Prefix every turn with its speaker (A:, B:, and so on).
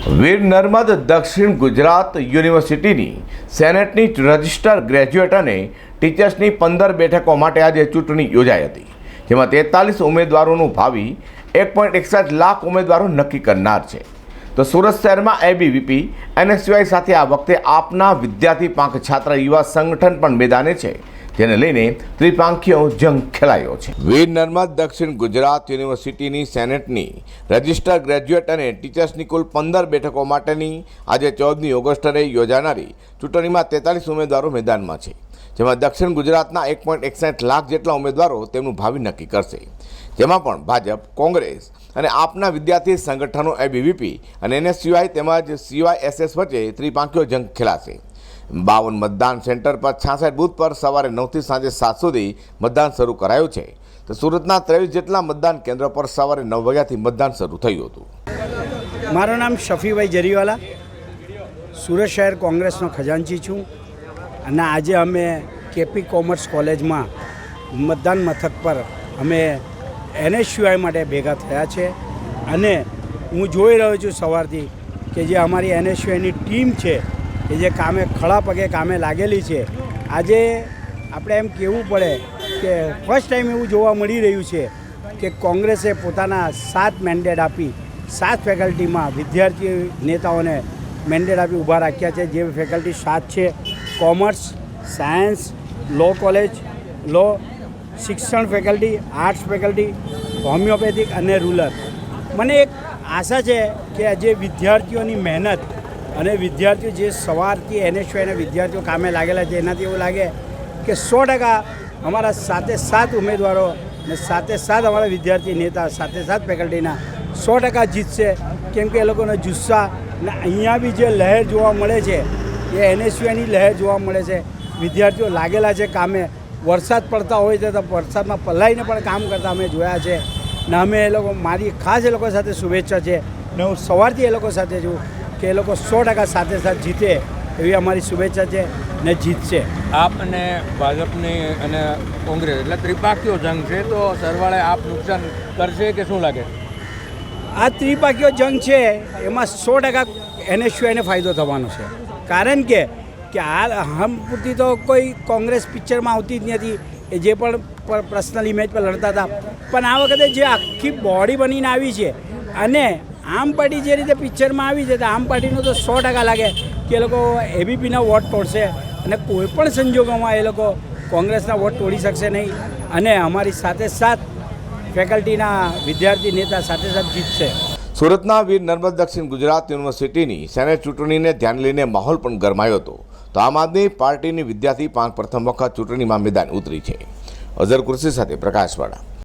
A: વીર નર્મદ દક્ષિણ ગુજરાત યુનિવર્સિટીની સેનેટની register graduate અને ટીચર્સની પંદર બેઠકો માટે આજે ચૂંટણી યોજાઈ હતી, જેમાં તેતાલીસ ઉમેદવારોનું ભાવિ, એક પોઈન્ટ એકસઠ લાખ ઉમેદવારો નક્કી કરનાર છે. તો સુરત શહેરમાં એબીવીપી એનએસયુઆઈ સાથે આ વખતે આપના વિદ્યાર્થી પાંખ છાત્ર યુવા સંગઠન પણ મેદાને છે. જેને લઈને ત્રિપાંખીયો જંગ ખેલાયો છે. વીર નર્મદ દક્ષિણ ગુજરાત યુનિવર્સિટીની સેનેટની રજિસ્ટર ગ્રેજ્યુએટ અને ટીચર્સની કુલ પંદર બેઠકો માટેની આજે ચૌદમી ઓગસ્ટરે યોજાનારી ચૂંટણીમાં તેતાલીસ ઉમેદવારો મેદાનમાં છે, જેમાં દક્ષિણ ગુજરાતના એક પોઈન્ટ એકસઠ લાખ જેટલા ઉમેદવારો તેમનું ભાવિ નક્કી કરશે. જેમાં પણ ભાજપ, કોંગ્રેસ અને આપના વિદ્યાર્થી સંગઠનો એબીવીપી અને એનએસયુઆઈ તેમજ સીવાયએસએસ વચ્ચે ત્રિપાંખીયો જંગ ખેલાશે. બાવન મતદાન સેન્ટર પર છાસઠ બૂથ પર સવારે નવથી સાંજે સાત સુધી મતદાન શરૂ કરાયું છે. તો સુરતના ત્રેવીસ જેટલા મતદાન કેન્દ્રો પર સવારે નવ વાગ્યાથી મતદાન શરૂ થયું હતું.
B: મારું નામ શફીભાઈ જરીવાલા. સુરત શહેર કોંગ્રેસનો ખજાનચી છું. અને આજે અમે કેપી કોમર્સ કોલેજમાં મતદાન મથક પર અમે એનએસયુઆઈ માટે ભેગા થયા છે. અને હું જોઈ રહ્યો છું સવારથી કે જે અમારી એનએસયુઆઈની ટીમ છે કે જે કામે ખડા પગે કામે લાગેલી છે. આજે આપણે એમ કહેવું પડે કે ફર્સ્ટ ટાઈમ એવું જોવા મળી રહ્યું છે કે કોંગ્રેસે પોતાના સાત મેન્ડેટ આપી. સાત ફેકલ્ટીમાં વિદ્યાર્થી નેતાઓને મેન્ડેટ આપી ઊભા રાખ્યા છે. જે ફેકલ્ટી સાત છે. Commerce science law college law શિક્ષણ ફેકલ્ટી આર્ટ્સ ફેકલ્ટી હોમિયોપેથિક અને રૂરલ મને એક આશા છે કે જે વિદ્યાર્થીઓની મહેનત અને વિદ્યાર્થીઓ જે સવારથી એનએસયુઆઈના વિદ્યાર્થીઓ કામે લાગેલા છે, એનાથી એવું લાગે કે સો ટકા અમારા સાતે સાત ઉમેદવારો ને સાથે સાત અમારા વિદ્યાર્થી નેતા, સાથે સાત ફેકલ્ટીના સો ટકા જીતશે. કેમ કે એ લોકોનો જુસ્સા ને અહીંયા બી જે લહેર જોવા મળે છે, એ એનએસયુઆઈની લહેર જોવા મળે છે. વિદ્યાર્થીઓ લાગેલા છે કામે. વરસાદ પડતા હોય તો વરસાદમાં પલાઈને પણ કામ કરતા અમે જોયા છે. ને અમે એ લોકો મારી ખાસ એ લોકો સાથે શુભેચ્છા છે. ને હું સવારથી એ લોકો સાથે છું. કે એ લોકો સો ટકા સાથે સાથે જીતે એવી અમારી શુભેચ્છા છે ને જીતશે
C: આપ અને ભાજપની અને કોંગ્રેસ એટલે ત્રિપાકીઓ જંગ છે તો સરવાળે આપ નુકસાન કરશે કે શું લાગે?
B: આ ત્રિપાકીઓ જંગ છે એમાં સો ટકા એને એને ફાયદો થવાનો છે. કારણ કે કે આ હમ પૂરતી તો કોઈ કોંગ્રેસ પિક્ચરમાં આવતી જ નથી એ જે પણ પર્સનલ ઇમેજ પર લડતા હતા. પણ આ વખતે જે આખી બોડી બનીને આવી છે અને આમ પાર્ટી જે રીતે પિક્ચરમાં આવી છે, તો આમ પાર્ટીનું તો સો ટકા લાગે કે એ લોકો એબીપીના વોટ તોડશે અને કોઈપણ સંજોગોમાં એ લોકો કોંગ્રેસના વોટ તોડી શકશે નહીં અને અમારી સાથે સાથ ફેકલ્ટીના વિદ્યાર્થી નેતા સાથે સાથે જીતશે.
A: સુરતના વીર નર્મદ દક્ષિણ ગુજરાત યુનિવર્સિટીની સેનેટ ચૂંટણીને ધ્યાન લઈને માહોલ પણ ગરમાયો હતો. તો આમ આદમી પાર્ટીની વિદ્યાર્થી પાંચ પ્રથમ વખત ચૂંટણીમાં મેદાન ઉતરી છે. અઝર કુર્સી સાથે પ્રકાશવાળા.